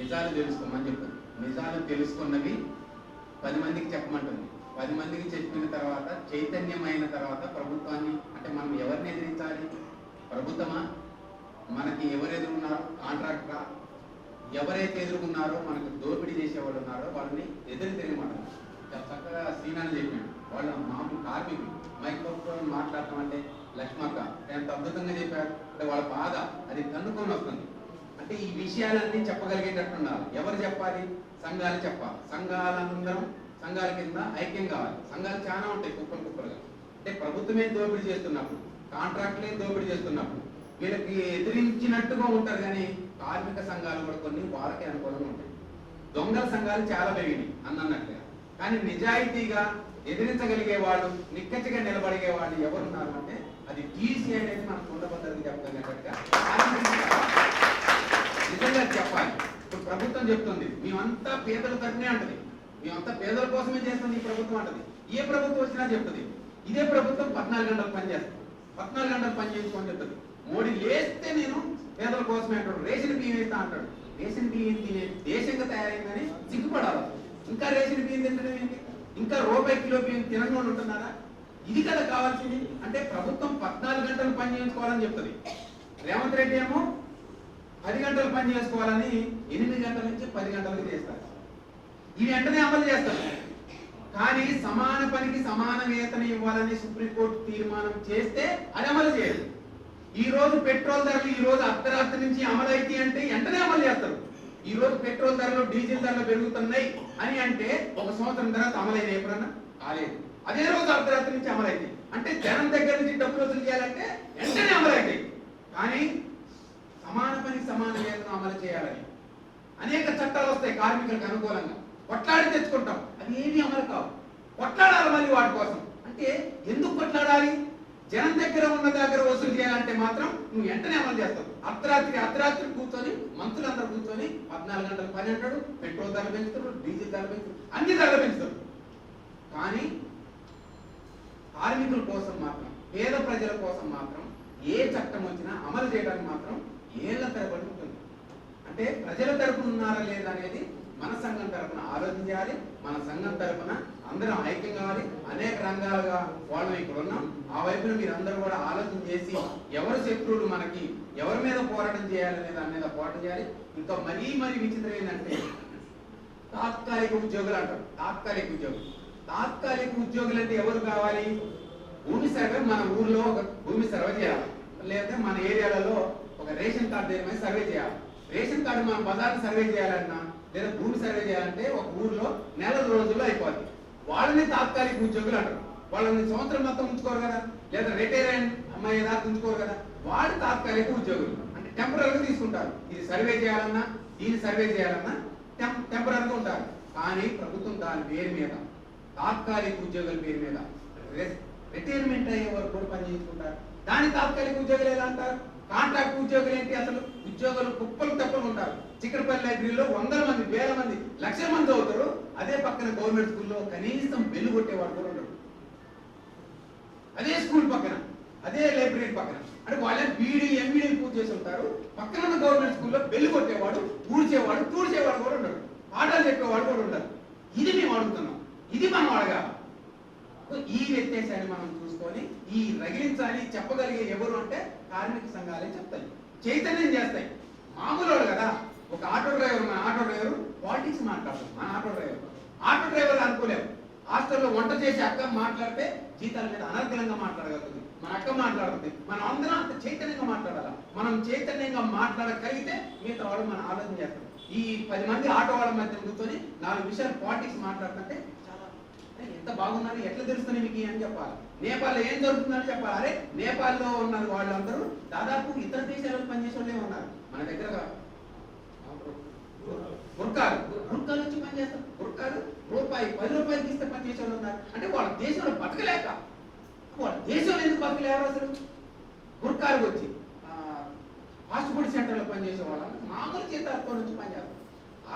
నిజాలు తెలుసుకోమని చెప్పారు. నిజాలు తెలుసుకున్నవి పది మందికి చెప్పమంటుంది. పది మందికి చెప్పిన తర్వాత చైతన్యమైన తర్వాత ప్రభుత్వాన్ని అంటే మనం ఎవరిని ఎదిరించాలి? ప్రభుత్వమా? మనకి ఎవరు ఎదురున్నారు? కాంట్రాక్టరా? ఎవరైతే ఎదురుకున్నారో మనకు దోపిడీ చేసేవాళ్ళు ఉన్నారో వాళ్ళని ఎదురు తెలియమాట చక్కగా సీనాలు చెప్పాడు. వాళ్ళ మామూలు కార్మికులు. మైక్రోఫోన్ మాట్లాడటం అంటే లక్ష్మక్క. ఎంత అద్భుతంగా చెప్పారు అంటే వాళ్ళ బాధ. అది తన్నుకొని వస్తుంది. అంటే ఈ విషయాలన్నీ చెప్పగలిగేటట్టు ఉండాలి ఎవరు చెప్పాలి? సంఘాలు చెప్పాలి. సంఘాలందరం సంఘాల కింద ఐక్యం కావాలి. సంఘాలు చాలా ఉంటాయి కుప్పలు కుప్పలుగా. అంటే ప్రభుత్వమే దోపిడీ చేస్తున్నప్పుడు కాంట్రాక్ట్లే దోపిడీ చేస్తున్నప్పుడు వీళ్ళకి ఎదిరించినట్టుగా ఉంటారు కానీ కార్మిక సంఘాలు కూడా కొన్ని వారికి అనుకూలంగా ఉంటాయి. దొంగల సంఘాలు చాలా పెరిగినాయి అన్నట్టుగా కానీ నిజాయితీగా ఎదిరించగలిగే వాళ్ళు నిక్కచ్చిగా నిలబడిగే వాళ్ళు ఎవరున్నారు అంటే అది టీసీ అనేది మన ఉండబద్దరికి చెప్పగలిగినట్టుగా. నిజంగా చెప్పాలి ఇప్పుడు ప్రభుత్వం చెప్తుంది మేమంతా పేదల తరపునే అంటది. మేమంతా పేదల కోసమే చేస్తుంది ఈ ప్రభుత్వం అంటది. ఏ ప్రభుత్వం వచ్చినా చెప్తుంది. ఇదే ప్రభుత్వం పద్నాలుగు గంటలు పని చేస్తుంది. పద్నాలుగు గంటలు పని చేసుకోని చెప్తుంది. మోడీ లేస్తే నేను పేదల కోసమే అంటాడు. రేషన్ బియ్యం వేస్తా అంటాడు. రేషన్ బియ్యం తినే దేశంగా తయారైందని సిగ్గుపడాలి ఇంకా రేషన్ బియ్యం తింటడం ఏంటి? ఇంకా రూపాయి కిలో బియ్యం తినకుండా ఉంటున్నారా? ఇది కదా కావాల్సింది. అంటే ప్రభుత్వం పద్నాలుగు గంటలు పని చేసుకోవాలని చెప్తుంది. రేవంత్ రెడ్డి ఏమో పది గంటలు పని చేసుకోవాలని ఎనిమిది గంటల నుంచి పది గంటలకు చేస్తారు. ఇవి వెంటనే అమలు చేస్తారు. కానీ సమాన పనికి సమాన వేతన ఇవ్వాలని సుప్రీంకోర్టు తీర్మానం చేస్తే అది అమలు చేయదు. ఈ రోజు పెట్రోల్ ధరలు ఈ రోజు అర్ధరాత్రి నుంచి అమలు అయితే అంటే వెంటనే అమలు చేస్తారు. ఈ రోజు పెట్రోల్ ధరలు డీజిల్ ధరలు పెరుగుతున్నాయి అని అంటే ఒక సంవత్సరం తర్వాత అమలైన ఎప్పుడన్నా? కాలేదు. అదే రోజు అర్ధరాత్రి నుంచి అమలైంది. అంటే జనం దగ్గర నుంచి డబ్బులు వసూలు చేయాలంటే వెంటనే అమలైతాయి కానీ సమాన వేతనం అమలు చేయాలని. అనేక చట్టాలు వస్తాయి కార్మికులకు అనుకూలంగా. కొట్లాడి తెచ్చుకుంటాం. అది ఏమీ అమలు కావు. కొట్లాడాలి మళ్ళీ వాటి కోసం. అంటే ఎందుకు కొట్లాడాలి? జనం దగ్గర ఉన్న దగ్గర వసూలు చేయాలంటే మాత్రం నువ్వు వెంటనే అమలు చేస్తావు. అర్ధరాత్రి అర్ధరాత్రి కూర్చొని మంత్రులందరూ కూర్చొని పద్నాలుగు గంటలు పని అంటాడు పెట్రోల్ ధర పెంచుతాడు డీజిల్ ధర పెంచుతారు అన్ని ధరలు పెంచుతారు కానీ కార్మికుల కోసం మాత్రం పేద ప్రజల కోసం మాత్రం ఏ చట్టం వచ్చినా అమలు చేయడానికి మాత్రం ఏళ్ళ తరబడి ఉంటుంది. అంటే ప్రజల తరపున ఉన్నారా లేదా అనేది మన సంఘం తరపున ఆలోచించాలి మన సంఘం తరపున అందరం ఐక్యం కావాలి అనేక రంగాలుగా వాళ్ళు ఇక్కడ ఉన్నాం. ఆ వైపున మీరు అందరూ కూడా ఆలోచన చేసి ఎవరు శత్రువులు మనకి ఎవరి మీద పోరాటం చేయాలి దాని మీద పోరాటం చేయాలి. ఇంకా మరీ మరీ విచిత్రం ఏంటంటే తాత్కాలిక ఉద్యోగులు అంటారు. తాత్కాలిక ఉద్యోగులు. తాత్కాలిక ఉద్యోగులు అంటే ఎవరు కావాలి? భూమి సర్వే మన ఊర్లో ఒక భూమి సర్వే చేయాలి. లేదా మన ఏరియాలలో ఒక రేషన్ కార్డు దగ్గర మీద సర్వే చేయాలి. రేషన్ కార్డు మనం బజార్ సర్వే చేయాలన్నా లేదా భూమి సర్వే చేయాలంటే ఒక ఊర్లో నెల రోజుల్లో అయిపోద్ది. వాళ్ళని తాత్కాలిక ఉద్యోగులు అంటారు. వాళ్ళని సంవత్సరం మొత్తం ఉంచుకోరు కదా లేదా రిటైర్ అయిన అమ్మాయి దాకా ఉంచుకోరు కదా వాళ్ళు తాత్కాలిక ఉద్యోగులు. అంటే టెంపరీగా తీసుకుంటారు. ఇది సర్వే చేయాలన్నా దీన్ని సర్వే చేయాలన్నా టెంపరీగా ఉంటారు. కానీ ప్రభుత్వం దాని పేరు మీద తాత్కాలిక ఉద్యోగుల పేరు మీద రిటైర్మెంట్ అయ్యే వరకు కూడా పని చేసుకుంటారు దాని తాత్కాలిక ఉద్యోగులు ఎలా అంటారు? కాంట్రాక్ట్ ఉద్యోగులు ఏంటి అసలు? ఉద్యోగులు కుప్పలు తప్పలు ఉంటారు. చిక్కడపల్లి లైబ్రరీలో వందల మంది వేల మంది లక్షల మంది అవుతారు అదే పక్కన గవర్నమెంట్ స్కూల్లో కనీసం బెల్లు కొట్టేవాడు కూడా ఉండరు. అదే స్కూల్ పక్కన అదే లైబ్రరీ పక్కన. అంటే వాళ్ళే బీడీ ఎంబీడీ పూజ చేసి ఉంటారు. పక్కన ఉన్న గవర్నమెంట్ స్కూల్లో బెల్లు కొట్టేవాడు ఊడ్చేవాడు తూడ్చేవాడు కూడా ఉండడు ఆటలు చెప్పేవాడు కూడా ఉండరు. ఇది మేము అడుగుతున్నాం. ఇది మనం అడగాలి. ఈ వ్యత్యాసాన్ని మనం చూసుకొని ఈ రగిలించాలి చెప్పగలిగే ఎవరు అంటే కార్మిక సంఘాలే చెప్తాయి. చైతన్యం చేస్తాయి. మామూలు కదా ఒక ఆటో డ్రైవర్ మన ఆటో డ్రైవర్ పాలిటిక్స్ మాట్లాడతారు మన ఆటో డ్రైవర్. ఆటో డ్రైవర్ అనుకోలేము హాస్టల్లో వంట చేసే అక్క మాట్లాడితే జీతాల మీద అనర్గళంగా మాట్లాడగలుగుతుంది. మన అక్క మాట్లాడుతుంది. మనం అందరం అంత చైతన్యంగా మాట్లాడాలి? మనం చైతన్యంగా మాట్లాడగలిగితే మిగతా వాళ్ళు మనం ఆలోచన చేస్తాం ఈ పది మంది ఆటో వాళ్ళ మధ్య కూర్చొని నాలుగు విషయాలు పాలిటిక్స్ మాట్లాడుతుంటే ఎంత బాగున్నారో ఎట్లా తెలుస్తుంది మీకు అని చెప్పాలి. నేపాల్లో ఏం జరుగుతుందని చెప్పాలి. అరే నేపాల్లో ఉన్నారు వాళ్ళందరూ. దాదాపు ఇతర దేశాలకు పనిచేసే వాళ్ళే ఉన్నారు. మన దగ్గర బుర్కాలు. బుర్కాలు వచ్చి పనిచేస్తారు. బుర్కాలు రూపాయి పది రూపాయలు తీస్తే పనిచేసే వాళ్ళు ఉన్నారు. అంటే వాళ్ళ దేశంలో బతకలేక. వాళ్ళ దేశంలో ఎందుకు బతకలేరు అసలు? గుర్కాలు వచ్చి ఫాస్ట్ ఫుడ్ సెంటర్లో పనిచేసే వాళ్ళు మామూలు జీతాలతో నుంచి పనిచేస్తారు.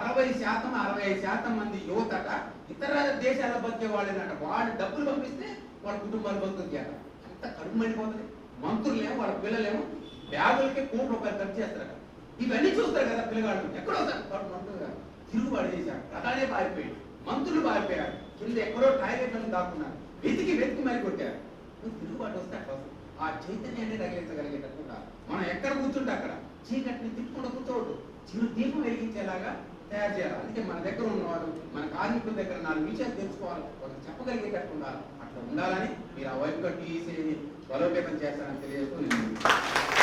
అరవై శాతం అరవై ఐదు శాతం మంది యువతట ఇతర దేశాల బతికే వాళ్ళేనట. వాళ్ళు డబ్బులు పంపిస్తే వాళ్ళ కుటుంబాలు బతుకుతారు అంత కడుపు మండిపోతుంది మంత్రులేమో వాళ్ళ పిల్లలేమో బ్యాగులకే కోటి రూపాయలు ఖర్చు చేస్తారట. ఇవన్నీ చూస్తారు కదా పిల్లగాళ్ళు. ఎక్కడో వాడు మంత్రులు గారు తిరుగుబాటు చేశారు. ప్రధానే పారిపోయాడు. మంత్రులు పారిపోయారు. కింద ఎక్కడో టాయిలెట్లను దాక్కున్నారు. వెతికి వెతికి మరి కొట్టారు. తిరుగుబాటు వస్తే అట్లా ఆ చైతన్యాన్ని రగిలించగలిగేటట్టు మనం ఎక్కడ కూర్చుంటే అక్కడ చీకటిని తిప్పుకుండా కూర్చోవద్దు. చిరు దీపం వెలిగించేలాగా తయారు చేయాలి. అందుకే మన దగ్గర ఉన్నవారు మన కార్మికుల దగ్గర నాలుగు విషయాలు తెలుసుకోవాలి. వాళ్ళకి చెప్పగలిగేటట్టు ఉండాలి. అట్లా ఉండాలని మీరు ఆ వైపుగా టీసీని బలోపేతం చేస్తారని తెలియజేస్తూ నేను